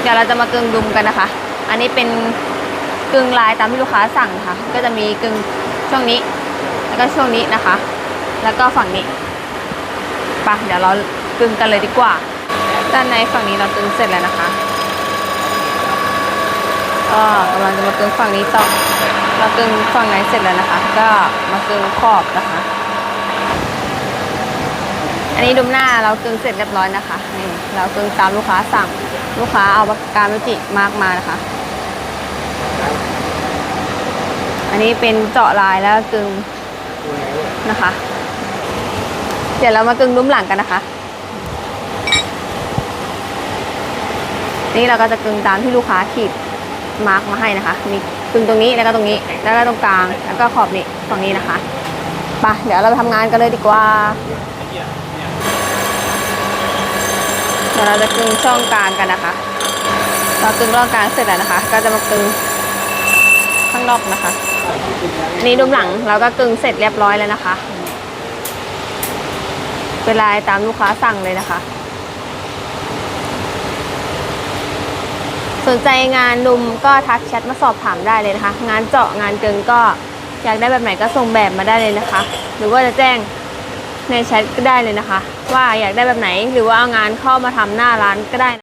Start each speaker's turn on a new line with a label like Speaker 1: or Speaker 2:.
Speaker 1: เดี๋ยวเราจะมากึ่งดุมกันนะคะ อันนี้เป็นกึ่งลายตามที่ลูกค้าสั่งค่ะ ก็จะมีกึ่งช่วงนี้ แล้วก็ช่วงนี้นะคะ แล้วก็ฝั่งนี้ไปะเดี๋ยวเรากึ่งกันเลยดีกว่า ด้านในฝั่งนี้เรากึ่งเสร็จแล้วนะคะก็กำลังจะมากึ่งฝั่งนี้ต่อ เรากึ่งฝั่งไหนเสร็จแล้วนะคะ ก็มากึ่งขอบนะคะ นี้ดุมหน้าเรากึงเสร็จเรียบร้อยนะคะนี่เรากึงตามลูกค้าสั่งลูกค้าเอาปากกาเมจิมากมานะคะ อันนี้เป็นเจาะลายแล้วกึงนะคะ เดี๋ยวเรามากึงดุมหลังกันนะคะ นี่เราก็จะกึงตามที่ลูกค้าขีดมาร์กมาให้นะคะ มีกึงตรงนี้แล้วก็ตรงนี้แล้วก็ตรงกลางแล้วก็ขอบนี้ฝั่งนี้นะคะไปเดี๋ยวเราไปทำงานกันเลยดีกว่า ดี๋ยวเราจะกึงช่องกลางกันนะคะ เรากึงร่องกลางเสร็จแล้วนะคะ ก็จะมากึงข้างนอกนะคะ นี่ดุมหลังเราก็กึงเสร็จเรียบร้อยแล้วนะคะ เป็นลายตามลูกค้าสั่งเลยนะคะ สนใจงานดุมก็ทักแชทมาสอบถามได้เลยนะคะ งานเจาะงานกึงก็อยากได้แบบไหนก็ส่งแบบมาได้เลยนะคะ หรือว่าจะแจ้ง ในแชทก็ได้เลยนะคะ ว่าอยากได้แบบไหนหรือว่าเอางานเข้ามาทำหน้าร้านก็ได้